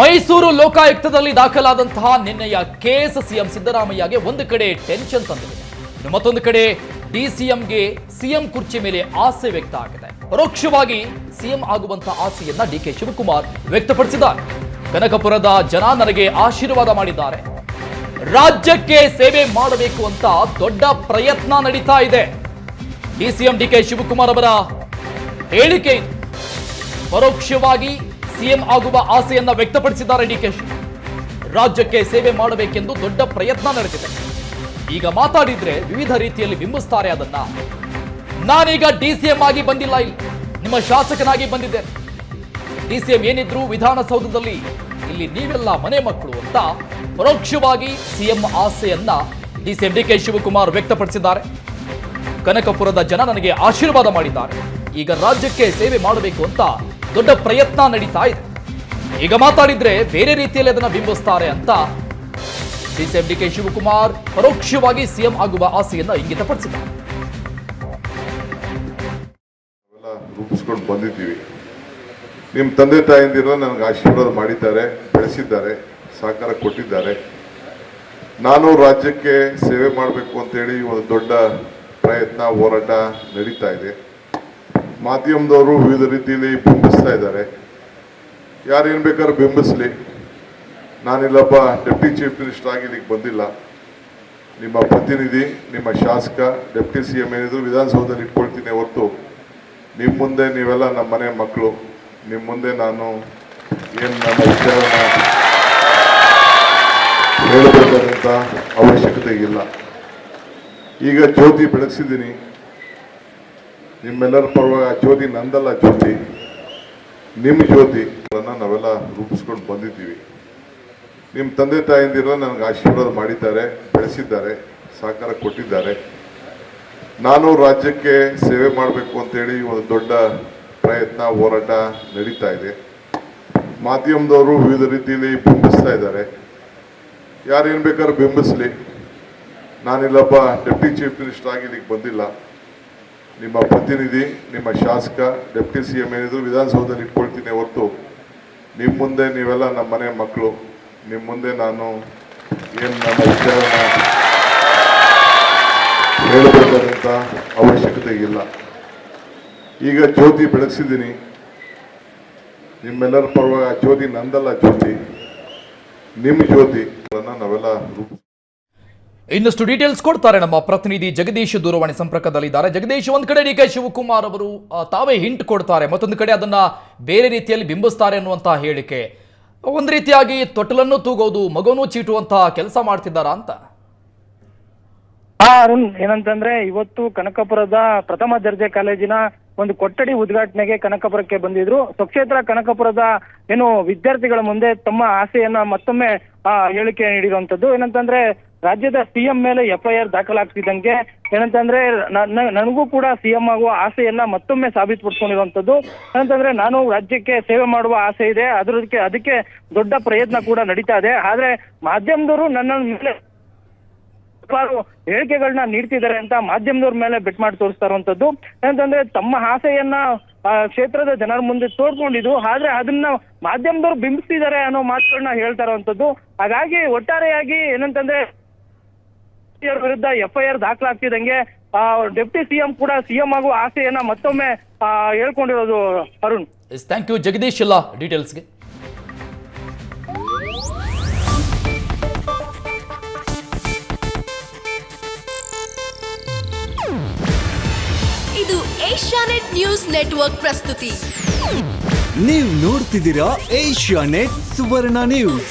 ಮೈಸೂರು ಲೋಕಾಯುಕ್ತದಲ್ಲಿ ದಾಖಲಾದಂತಹ ನಿನ್ನೆಯ case CM ಸಿದ್ದರಾಮಯ್ಯಗೆ ಒಂದು ಕಡೆ ಟೆನ್ಷನ್ ತಂದಿದೆ. ಮತ್ತೊಂದು ಕಡೆ ಡಿಸಿಎಂಗೆ ಸಿಎಂ ಕುರ್ಚಿ ಮೇಲೆ ಆಸೆ ವ್ಯಕ್ತ ಆಗಿದೆ. ಪರೋಕ್ಷವಾಗಿ ಸಿಎಂ ಆಗುವಂತಹ ಆಸೆಯನ್ನ ಡಿ ಕೆ ಶಿವಕುಮಾರ್ ವ್ಯಕ್ತಪಡಿಸಿದ್ದಾರೆ. ಕನಕಪುರದ ಜನ ನನಗೆ ಆಶೀರ್ವಾದ ಮಾಡಿದ್ದಾರೆ. ರಾಜ್ಯಕ್ಕೆ ಸೇವೆ ಮಾಡಬೇಕು ಅಂತ ದೊಡ್ಡ ಪ್ರಯತ್ನ ನಡೀತಾ ಇದೆ. ಡಿಸಿಎಂ ಡಿ ಕೆ ಶಿವಕುಮಾರ್ ಅವರ ಹೇಳಿಕೆ ಪರೋಕ್ಷವಾಗಿ ಸಿಎಂ ಆಗುವ ಆಸೆಯನ್ನ ವ್ಯಕ್ತಪಡಿಸಿದ್ದಾರೆ ಡಿಕೆ ಶಿ ರಾಜ್ಯಕ್ಕೆ ಸೇವೆ ಮಾಡಬೇಕೆಂದು ದೊಡ್ಡ ಪ್ರಯತ್ನ ನಡೆದಿದೆ. ಈಗ ಮಾತಾಡಿದ್ರೆ ವಿವಿಧ ರೀತಿಯಲ್ಲಿ ಬಿಂಬಿಸ್ತಾರೆ ಅದನ್ನ. ನಾನೀಗ ಡಿಸಿಎಂ ಆಗಿ ಬಂದಿಲ್ಲ ಇಲ್ಲಿ. ನಿಮ್ಮ ಶಾಸಕನಾಗಿ ಬಂದಿದ್ದೇನೆ. ಡಿಸಿಎಂ ಏನಿದ್ರು ವಿಧಾನಸೌಧದಲ್ಲಿ ಇಲ್ಲಿ ನೀವೆಲ್ಲ ಮನೆ ಮಕ್ಕಳು ಅಂತ ಪರೋಕ್ಷವಾಗಿ ಸಿಎಂ ಆಸೆಯನ್ನ ಡಿಸಿಎಂ ಡಿ ಕೆ ಶಿವಕುಮಾರ್ ವ್ಯಕ್ತಪಡಿಸಿದ್ದಾರೆ. ಕನಕಪುರದ ಜನ ನನಗೆ ಆಶೀರ್ವಾದ ಮಾಡಿದ್ದಾರೆ. ಈಗ ರಾಜ್ಯಕ್ಕೆ ಸೇವೆ ಮಾಡಬೇಕು ಅಂತ ದೊಡ್ಡ ಪ್ರಯತ್ನ ನಡೀತಾ ಇದೆ. ಈಗ ಮಾತಾಡಿದ್ರೆ ಬೇರೆ ರೀತಿಯಲ್ಲಿ ಅದನ್ನ ಬಿಂಬಿಸ್ತಾರೆ ಅಂತ ಡಿಸಿಎಂ ಡಿ ಕೆ ಶಿವಕುಮಾರ್ ಪರೋಕ್ಷವಾಗಿ ಸಿಎಂ ಆಗುವ ಆಸೆಯನ್ನು ಇಂಗಿತಪಡಿಸಿದ್ದಾರೆ ರೂಪಿಸ್ಕೊಂಡು ಬಂದಿದ್ದೀವಿ. ನಿಮ್ಮ ತಂದೆ ತಾಯಿಂದಿರೋ ನನಗೆ ಆಶೀರ್ವಾದ ಮಾಡಿದ್ದಾರೆ, ಬೆಳೆಸಿದ್ದಾರೆ, ಸಹಕಾರ ಕೊಟ್ಟಿದ್ದಾರೆ. ನಾನು ರಾಜ್ಯಕ್ಕೆ ಸೇವೆ ಮಾಡಬೇಕು ಅಂತೇಳಿ ಒಂದು ದೊಡ್ಡ ಪ್ರಯತ್ನ, ಹೋರಾಟ ನಡೀತಾ ಇದೆ. ಮಾಧ್ಯಮದವರು ವಿವಿಧ ರೀತಿಯಲ್ಲಿ ಬಿಂಬಿಸ್ತಾ ಇದ್ದಾರೆ. ಯಾರೇನು ಬೇಕಾದ್ರೂ ಬಿಂಬಿಸಲಿ. ನಾನಿಲ್ಲಪ್ಪ, ಡೆಪ್ಟಿ ಚೀಫ್ ಮಿನಿಸ್ಟರ್ ಆಗಿ ಇಲ್ಲಿಗೆ ಬಂದಿಲ್ಲ. ನಿಮ್ಮ ಪ್ರತಿನಿಧಿ, ನಿಮ್ಮ ಶಾಸಕ, ಡೆಪ್ಟಿ ಸಿ ಎಂ ಏನಿದ್ರು ವಿಧಾನಸೌಧದಲ್ಲಿ ಇಟ್ಕೊಳ್ತೀನಿ ಹೊರತು. ನಿಮ್ಮ ಮುಂದೆ ನೀವೆಲ್ಲ ನಮ್ಮ ಮನೆ ಮಕ್ಕಳು ನಿಮ್ಮ ಮುಂದೆ ನಾನು ಏನು ನನ್ನ ವಿಚಾರನ ಹೇಳಬೇಕಾದಂಥ ಅವಶ್ಯಕತೆ ಇಲ್ಲ. ಈಗ ಜ್ಯೋತಿ ಬೆಳಗಿಸಿದ್ದೀನಿ. ನಿಮ್ಮೆಲ್ಲರ ಪರವಾಗಿ ಆ ಜ್ಯೋತಿ ನಂದಲ್ಲ ಜ್ಯೋತಿ. ನಿಮ್ಮ ಜ್ಯೋತಿ ನಾವೆಲ್ಲ ರೂಪಿಸ್ಕೊಂಡು ಬಂದಿದ್ದೀವಿ. ನಿಮ್ಮ ತಂದೆ ತಾಯಿಂದಿರೋ ನನಗೆ ಆಶೀರ್ವಾದ ಮಾಡಿದ್ದಾರೆ, ಬೆಳೆಸಿದ್ದಾರೆ, ಸಹಕಾರ ಕೊಟ್ಟಿದ್ದಾರೆ. ನಾನು ರಾಜ್ಯಕ್ಕೆ ಸೇವೆ ಮಾಡಬೇಕು ಅಂತೇಳಿ ಒಂದು ದೊಡ್ಡ ಪ್ರಯತ್ನ, ಹೋರಾಟ ನಡೀತಾ ಇದೆ. ಮಾಧ್ಯಮದವರು ವಿವಿಧ ರೀತಿಯಲ್ಲಿ ಬಿಂಬಿಸ್ತಾ ಇದ್ದಾರೆ. ಯಾರೇನು ಬೇಕಾದ್ರೂ ಬಿಂಬಿಸ್ಲಿ. ನಾನಿಲ್ಲಪ್ಪ, ಡೆಪ್ಟಿ ಚೀಫ್ ಮಿನಿಸ್ಟರ್ ಆಗಿ ಇಲ್ಲಿಗೆ ಬಂದಿಲ್ಲ. ನಿಮ್ಮ ಪ್ರತಿನಿಧಿ, ನಿಮ್ಮ ಶಾಸಕ, ಡೆಪ್ಟಿ ಸಿ ಎಂ ಏನಿದ್ರು ವಿಧಾನಸೌಧದಲ್ಲಿ ಇಟ್ಕೊಳ್ತೀನಿ ಹೊರತು. ನಿಮ್ಮ ಮುಂದೆ ನೀವೆಲ್ಲ ನಮ್ಮ ಮನೆ ಮಕ್ಕಳು ನಿಮ್ಮ ಮುಂದೆ ನಾನು ಏನು ನನ್ನ ವಿಚಾರನ ಹೇಳಬೇಕಾದಂಥ ಅವಶ್ಯಕತೆ ಇಲ್ಲ. ಈಗ ಜ್ಯೋತಿ ಬೆಳೆಸಿದ್ದೀನಿ ನಿಮ್ಮೆಲ್ಲರ ಪರವಾಗಿ ಆ ಜ್ಯೋತಿ ನಂದಲ್ಲ ಜ್ಯೋತಿ. ನಿಮ್ಮ ಜ್ಯೋತಿ. ನಾವೆಲ್ಲ ರೂಪಿಸ್ ಇನ್ನಷ್ಟು ಡೀಟೇಲ್ಸ್ ಕೊಡ್ತಾರೆ ನಮ್ಮ ಪ್ರತಿನಿಧಿ ಜಗದೀಶ್ ದೂರವಾಣಿ ಸಂಪರ್ಕದಲ್ಲಿದ್ದಾರೆ. ಜಗದೀಶ್, ಒಂದ್ ಕಡೆ ಡಿ ಕೆ ಶಿವಕುಮಾರ್ ಅವರು ತಾವೇ ಹಿಂಟ್ ಕೊಡ್ತಾರೆ, ಮತ್ತೊಂದು ಕಡೆ ಅದನ್ನ ಬೇರೆ ರೀತಿಯಲ್ಲಿ ಬಿಂಬಿಸ್ತಾರೆ ಅನ್ನುವಂತಹ ಹೇಳಿಕೆ. ಒಂದ್ ರೀತಿಯಾಗಿ ತೊಟ್ಟಲನ್ನು ತೂಗೋದು, ಮಗನೂ ಚೀಟುವಂತಹ ಕೆಲಸ ಮಾಡ್ತಿದ್ದಾರಾ ಅಂತ? ಅರುಣ್, ಏನಂತಂದ್ರೆ ಇವತ್ತು ಕನಕಪುರದ ಪ್ರಥಮ ದರ್ಜೆ ಕಾಲೇಜಿನ ಒಂದು ಕೊಠಡಿ ಉದ್ಘಾಟನೆಗೆ ಕನಕಪುರಕ್ಕೆ ಬಂದಿದ್ರು. ಸ್ವಕ್ಷೇತ್ರ ಕನಕಪುರದ ಏನು ವಿದ್ಯಾರ್ಥಿಗಳ ಮುಂದೆ ತಮ್ಮ ಆಸೆಯನ್ನ ಮತ್ತೊಮ್ಮೆ ಹೇಳಿಕೆ ನೀಡಿರುವಂತದ್ದು ಏನಂತಂದ್ರೆ ರಾಜ್ಯದ ಸಿಎಂ ಮೇಲೆ ಎಫ್ಐಆರ್ ದಾಖಲಾಗ್ತಿದ್ದಂಗೆ ಏನಂತಂದ್ರೆ ನನಗೂ ಕೂಡ ಸಿಎಂ ಆಗುವ ಆಸೆಯನ್ನ ಮತ್ತೊಮ್ಮೆ ಸಾಬೀತುಪಡಿಸ್ಕೊಂಡಿರುವಂತದ್ದು ಏನಂತಂದ್ರೆ ನಾನು ರಾಜ್ಯಕ್ಕೆ ಸೇವೆ ಮಾಡುವ ಆಸೆ ಇದೆ. ಅದಕ್ಕೆ ಅದಕ್ಕೆ ದೊಡ್ಡ ಪ್ರಯತ್ನ ಕೂಡ ನಡೀತಾ ಇದೆ. ಆದ್ರೆ ಮಾಧ್ಯಮದವರು ನನ್ನ ಮೇಲೆ ಹೇಳಿಕೆಗಳನ್ನ ನೀಡ್ತಿದ್ದಾರೆ ಅಂತ ಮಾಧ್ಯಮದವ್ರ ಮೇಲೆ ಬೆಟ್ ಮಾಡಿ ತೋರಿಸ್ತಾ ಇರುವಂತದ್ದು ಏನಂತಂದ್ರೆ ತಮ್ಮ ಆಸೆಯನ್ನ ಕ್ಷೇತ್ರದ ಜನರ ಮುಂದೆ ತೋರ್ಕೊಂಡಿದ್ದು. ಆದ್ರೆ ಅದನ್ನ ಮಾಧ್ಯಮದವ್ರು ಬಿಂಬಿಸ್ತಿದ್ದಾರೆ ಅನ್ನೋ ಮಾತುಗಳನ್ನ ಹೇಳ್ತಾ ಇರುವಂತದ್ದು ಹಾಗಾಗಿ ಒಟ್ಟಾರೆಯಾಗಿ ಏನಂತಂದ್ರೆ ಅವ್ರ ವಿರುದ್ಧ ಎಫ್ಐಆರ್ ದಾಖಲಾಗ್ತಿದಂಗೆ ಆ, ಡೆಪ್ಟಿ ಸಿಎಂ ಕೂಡ ಸಿಎಂ ಆಗುವ ಆಸೆಯನ್ನ ಮತ್ತೊಮ್ಮೆ ಆ, ಹೇಳ್ಕೊಂಡಿರೋದು ಅರುಣ್. ಥ್ಯಾಂಕ್ ಯು ಜಗದೀಶ್ ಎಲ್ಲ ಡೀಟೇಲ್ಸ್ಗೆ ಇದು ಏಷ್ಯಾನೆಟ್ ನ್ಯೂಸ್ ನೆಟ್ವರ್ಕ್ ಪ್ರಸ್ತುತಿ. ನೀವು ನೋಡ್ತಿದ್ದೀರಾ ಏಷ್ಯಾ ನೆಟ್ ಸುವರ್ಣ ನ್ಯೂಸ್.